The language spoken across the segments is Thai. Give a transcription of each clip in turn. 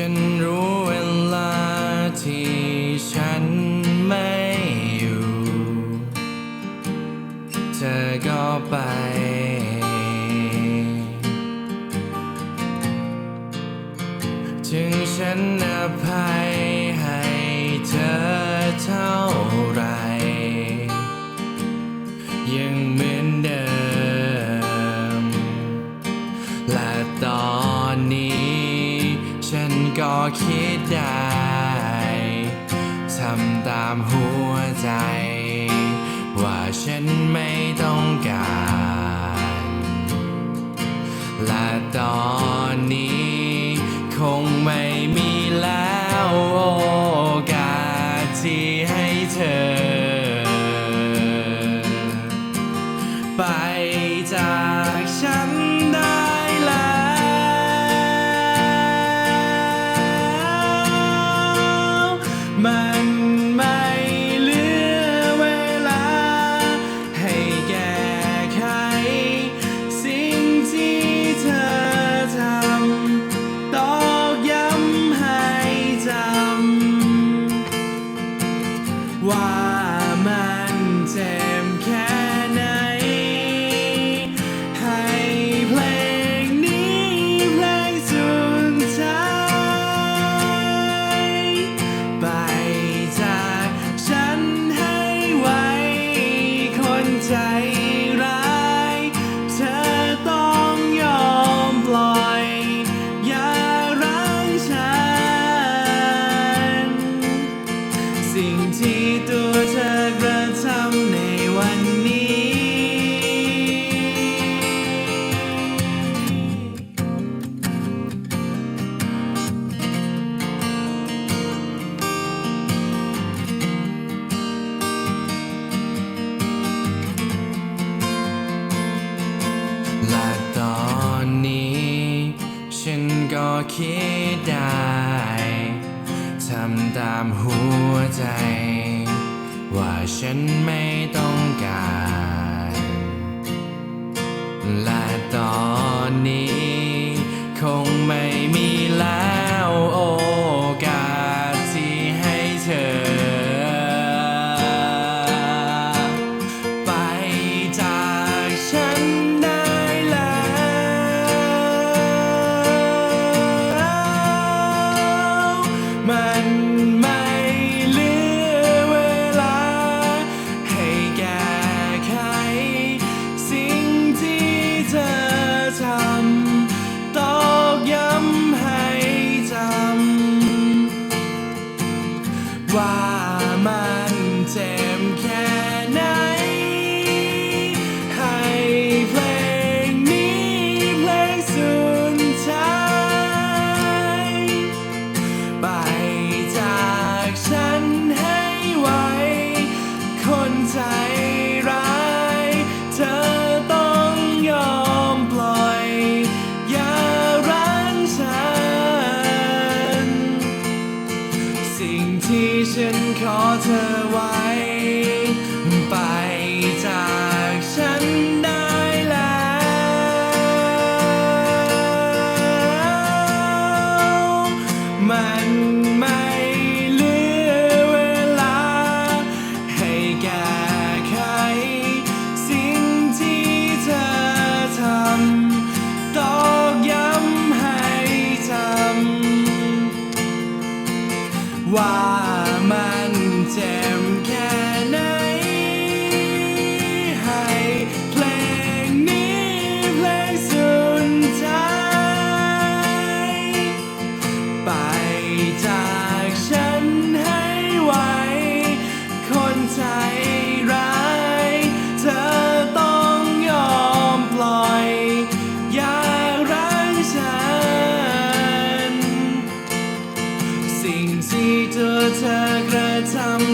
ฉันรู้เวลาที่ฉันไม่อยู่ เธอก็ไป ถึงฉันอภัยให้เธอเท่าไร ยังเหมือนเดิม และตอนนี้ ก็คิดได้ ทำตามหัวใจ ว่าฉันไม่ต้องการ และตอน คิดได้ทำตามหัวใจ ว่าฉันไม่ต้องการ และตอนนี้ คงไม่มีแล้ว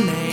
name.